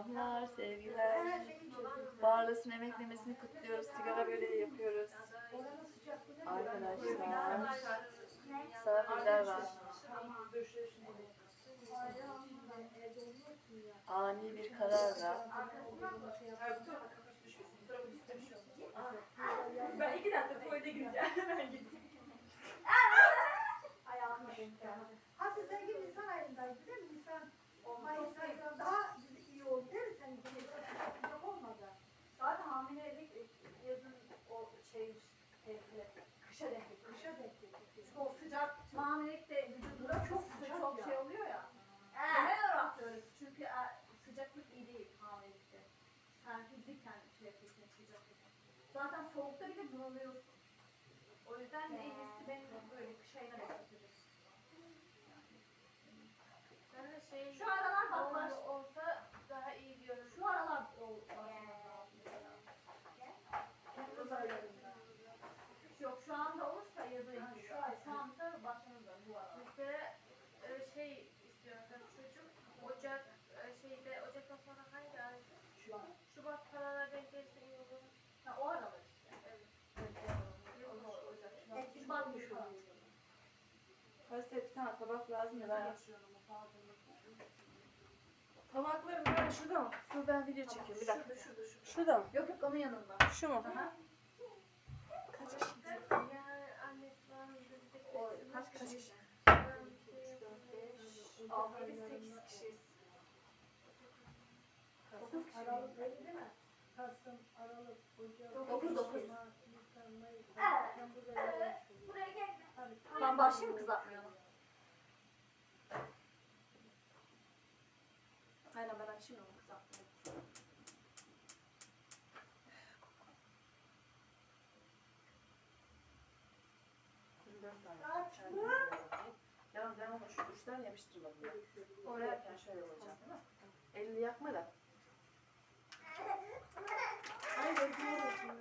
Selamlar, sevgiler. Barlas'ın emeklemesini kutluyoruz. Sigara böreği yapıyoruz. Arkadaşlar. Misafirler var. Ani bir kararla Ben iki dakika tuvalete gireceğim. Hemen gittim. Aslında sen gibi Nisan ayındaydı değil mi? Nisan, Mayıs ayından daha iyi oldu değil mi? Senin gibi sıcak olmadı. Zaten hamilelik yazın o şey tehlikeli. Kışa denk geliyor. Kışa denk geldi. Çünkü o sıcak hamilelikte vücudunda çok sıcak çok ya. şey oluyor ya. Genel olarak da öyle. Çünkü e, sıcaklık iyi değil hamilelikte. Sen fiziken şey yapıyorsun sıcaklık. Zaten soğukta bile bunalıyorsun. O yüzden en iyisi benim böyle kış ayına Bastet bir tane tabak lazım da ben. Tabaklarım ben şurada mı? Dur ben video çekiyorum bir dakika. Şurada, şurada, şurada. Şurada mı? Yok yok onun yanında. Şu mu? Aha. Kaç yaşında? O kaç kaç kişi? 6 biz 8 kişiyiz. Kasım, Aralık, değil mi? Kasım, Aralık, Ocak, 9, 9. başlayayım mı kızartmaya? Aynen ben açayım onu kızartmaya. Yalnız ben onu şu uçtan yapıştırmadım. ya. Oraya şöyle olacak değil mi? Elini yakma da. Ay, gözüme bakıyor.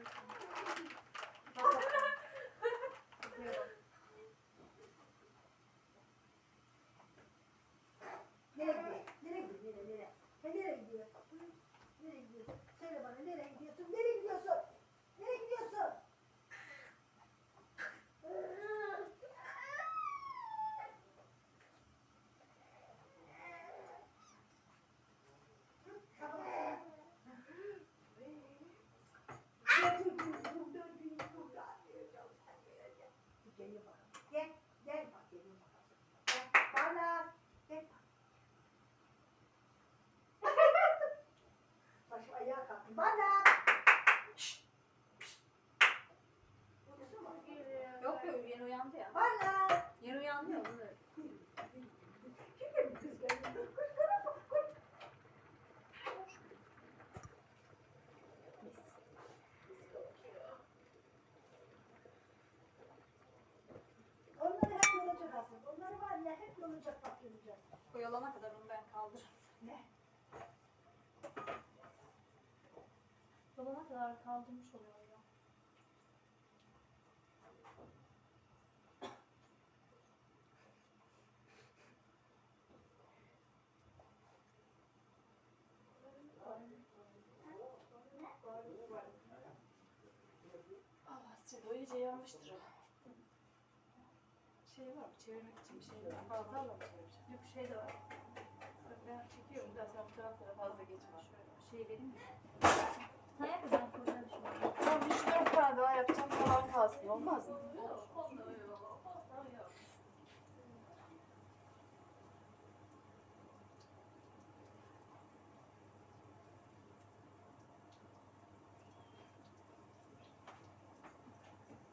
Nereye gidiyor? Nereye gidiyor? Nereye? Nereye? Sen nereye gidiyorsun? Hı? Nereye gidiyorsun? Söyle bana nereye gidiyorsun? Nereye gidiyorsun? Nereye gidiyorsun? Hı? Tamam. Gel bak. Gel, gel bak, gel bak. Gel, bana. Gel bak. Başım ayağa kalktı. Bana. Uyusun mu? Yok yok yeni uyandı ya. Bana. Yeni uyandı ya. bunu. Kim benim kız geldi? Kız, kız, kız, kız. Onları hep yolacak aslında. Onları var ya hep yolacak bak yolacak. Koyalana kadar onu ben kaldırırım. Ne? Dolana kadar kaldırmış oluyor ya. Allah size iyice yanmıştır o. Şey var mı? Çevirmek için bir şey var. Fazla mı çevireceğim? Yok şey de var. Bak ben çekiyorum da sen bu taraflara fazla geçme. Şey vereyim mi? Tamam üç dört tane daha yapacağım falan kalsın olmaz mı?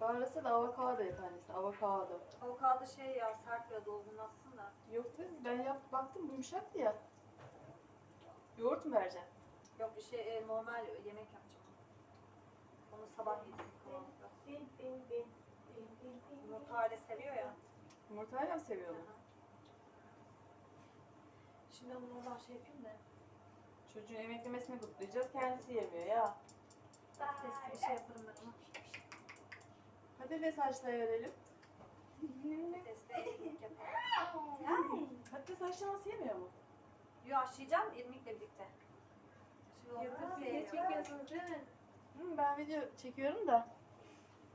Bağırsa da avokado annesi. Avokado. Avokado şey ya sert biraz olgunlaşsın da. Yok kız ben yap baktım yumuşaktı ya. Yoğurt mu vereceksin? Yok bir şey e, normal yemek yapacağım. Onu sabah yedim kahvaltıda. Bin, bin, bin. Bin, bin, bin. Yumurta aile seviyor ya. Yumurtayla mı seviyorsun? Şimdi ben bunu oradan şey yapayım da. Çocuğun emeklemesini kutlayacağız. Kendisi yemiyor ya. Testi bir şey yaparım ben. Hadi de saçları verelim. Testi yaparım. Hadi de saçlaması yemiyor mu? Yo haşlayacağım irmikle birlikte. YouTube video çekiyorsunuz değil mi? Hı, Ben video çekiyorum da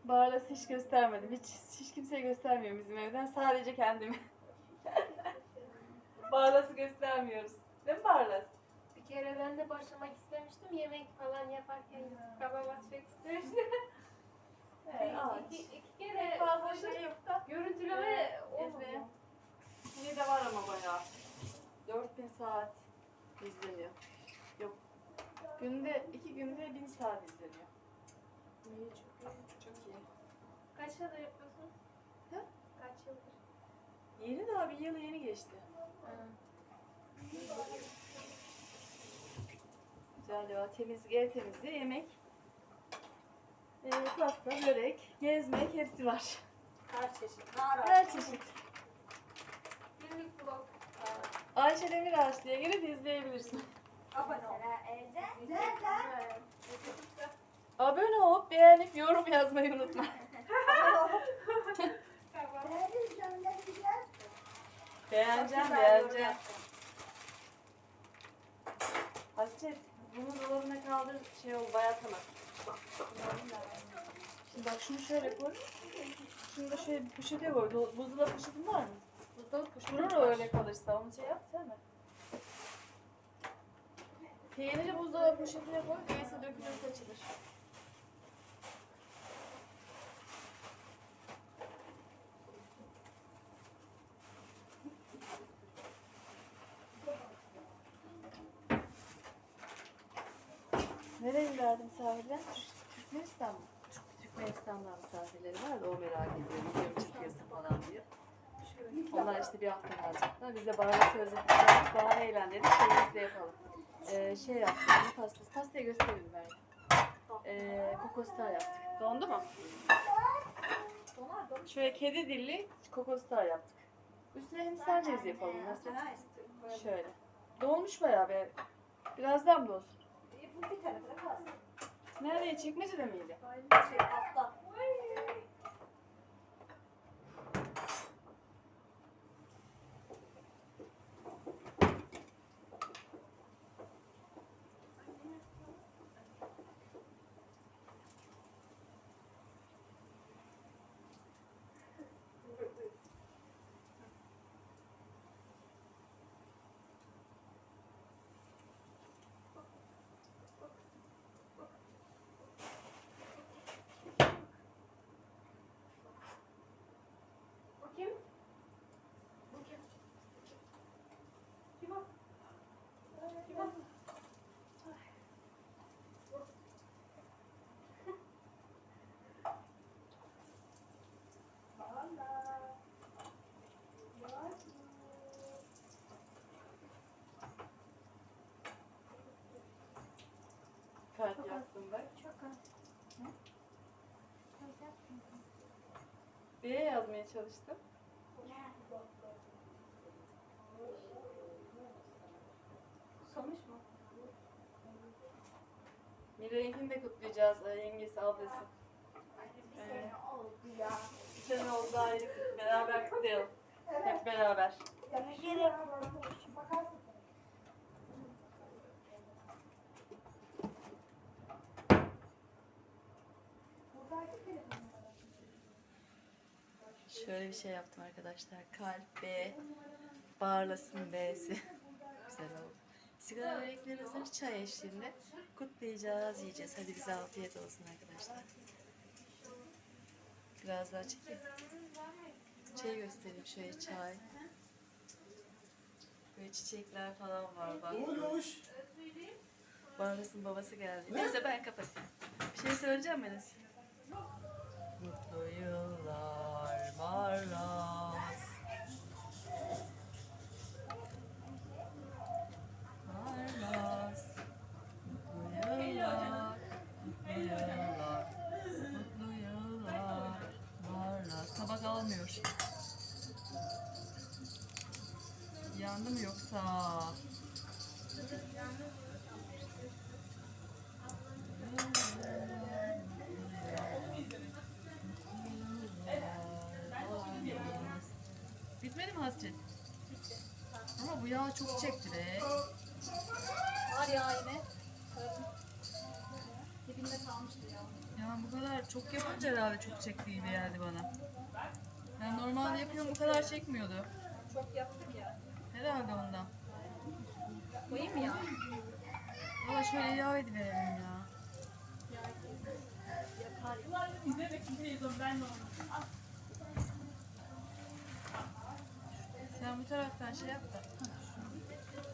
Barlas'ı hiç göstermedim. Hiç, hiç kimseye göstermiyorum bizim evden. Sadece kendimi. Barlas'ı göstermiyoruz. Değil mi Barlas? Bir kere ben de başlamak istemiştim. Yemek falan yaparken kaba basmak istemiştim. Evet, ağaç. iki, iki kere Fazla şey yok da. görüntüleme olmadı. Ezbe. Yine de var ama bayağı. 4000 saat izleniyor. Günde, iki günde 1000 saat izleniyor. İyi, çok iyi. Çok iyi. Kaç yıldır yapıyorsunuz? Hı? Kaç yıldır? Yeni daha bir yıl yeni geçti. Ha. Güzel var. Temizlik, ev temizliği, yemek. Ee, pasta, börek, gezmek hepsi var. Her çeşit. Her Her çeşit. Günlük vlog. Ayşe Demiraş diye girip izleyebilirsin. Abone ol. Abone olup beğenip yorum yazmayı unutma. Beğeneceğim, beğeneceğim. Hasret, bunu dolabına kaldır, şey ol, bayatamaz. Şimdi bak şunu şöyle koy. Şunu da şöyle bir poşete koy. Do- Buzdolabı poşetin var mı? Buzdolabı poşeti Durur öyle kalırsa, onu şey yap değil mi? Peyniri buzdolabı poşetine koy, değilse dökülür saçılır. Nereye verdim misafirler? Türk- Türkmenistan mı? Türk- Türkmenistan'dan misafirleri var da o merak ediyor. Video çıkıyorsa falan diyor. Onlar işte bir hafta kalacaklar. Biz de bahane sözleştik. Bahane eğlendirdik. Şeyimizi de yapalım. Ee, şey yaptık. Ne pastası? Pastayı göstereyim ben. Ee, kokostar yaptık. Dondu mu? Şöyle kedi dilli kokostar yaptık. Üstüne hindistan cevizi yapalım. Nasıl? Şöyle. Dolmuş bayağı be. Birazdan da olsun. E, Bu bir tarafına kalsın. Nerede? Çekmecede miydi? Şey altta. Bu kim? Bu kim? Kim o? Kim o? Kart yaptım bak. Çok az. B yazmaya çalıştım. Sonuç mu? Miray'ınkini de kutlayacağız. Yengesi, ablası. Bir sene oldu ya. Bir sene oldu ayrı beraber kutlayalım. Hep beraber. Bir yere Şöyle bir şey yaptım arkadaşlar. Kalp B, Barlas'ın B'si. Güzel oldu. Sigara börekleri hazır çay eşliğinde kutlayacağız, yiyeceğiz. Hadi bize afiyet olsun arkadaşlar. Biraz daha çekeyim. Çay göstereyim şöyle çay. Böyle çiçekler falan var bak. Barlas'ın babası geldi. Neyse ben kapatayım. Bir şey söyleyeceğim Enes. Barlas. Barlas. Mutlu yıllar. Mutlu yıllar. Mutlu yıllar. Barlas. Tabak almıyor. Yandı mı yoksa? Yağ çok çekti be. Var ya yine. Dibinde kalmıştı ya. Ya bu kadar çok yapınca herhalde çok çektiği gibi geldi bana. Ben normalde yapıyorum bu kadar çekmiyordu. Çok yaptık ya. Herhalde ondan. Koyayım mı ya? Valla şöyle ilave ediverelim ya. Sen bu taraftan şey yap da.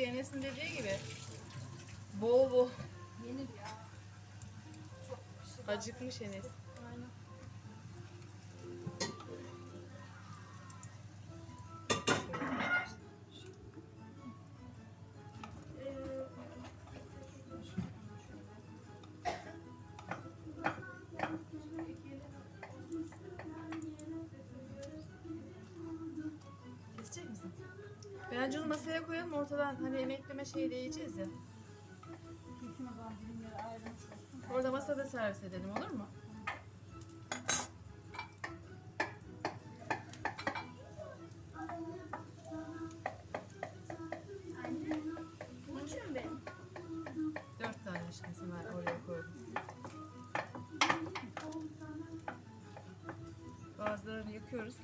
Ciddi Enes'in dediği gibi. Bol bol. Acıkmış Enes. Bence onu masaya koyalım ortadan hani emekleme şeyi de yiyeceğiz ya. Kesin o zaman dilimleri ayrılmış olsun. Orada masada servis edelim olur mu? Dört tane aşkısı ben oraya koydum. Bazılarını yakıyoruz.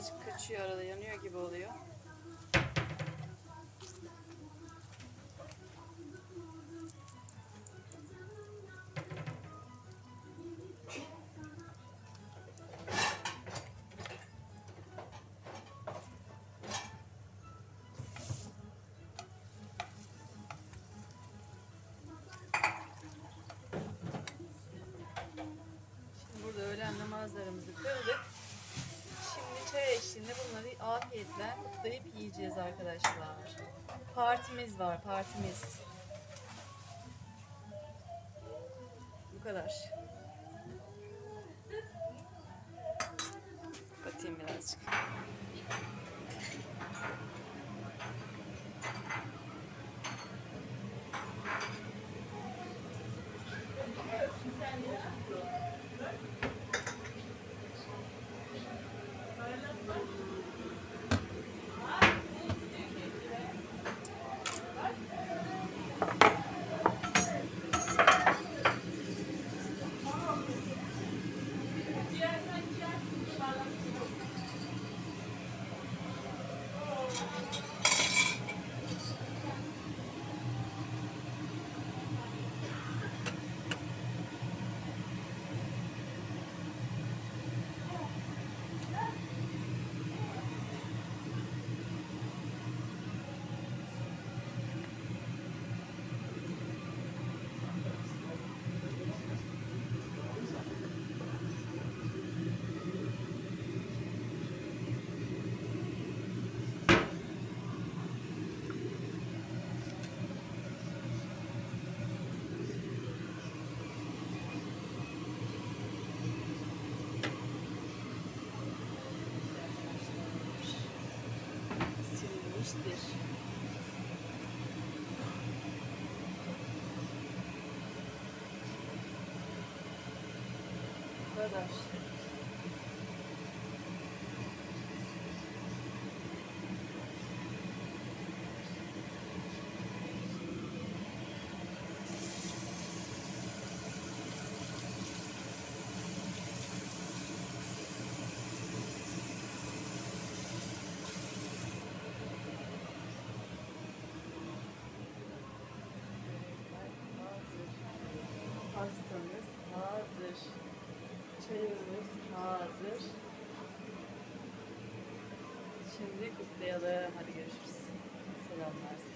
Birazcık kaçıyor arada yanıyor gibi oluyor. Şimdi burada öğlen namazlarımızı kıldık. Bunları afiyetle kutlayıp yiyeceğiz arkadaşlar. Partimiz var, partimiz. Bu kadar. Batayım birazcık. Bu Çayımız hazır. Şimdi kutlayalım. Hadi görüşürüz. Selamlar.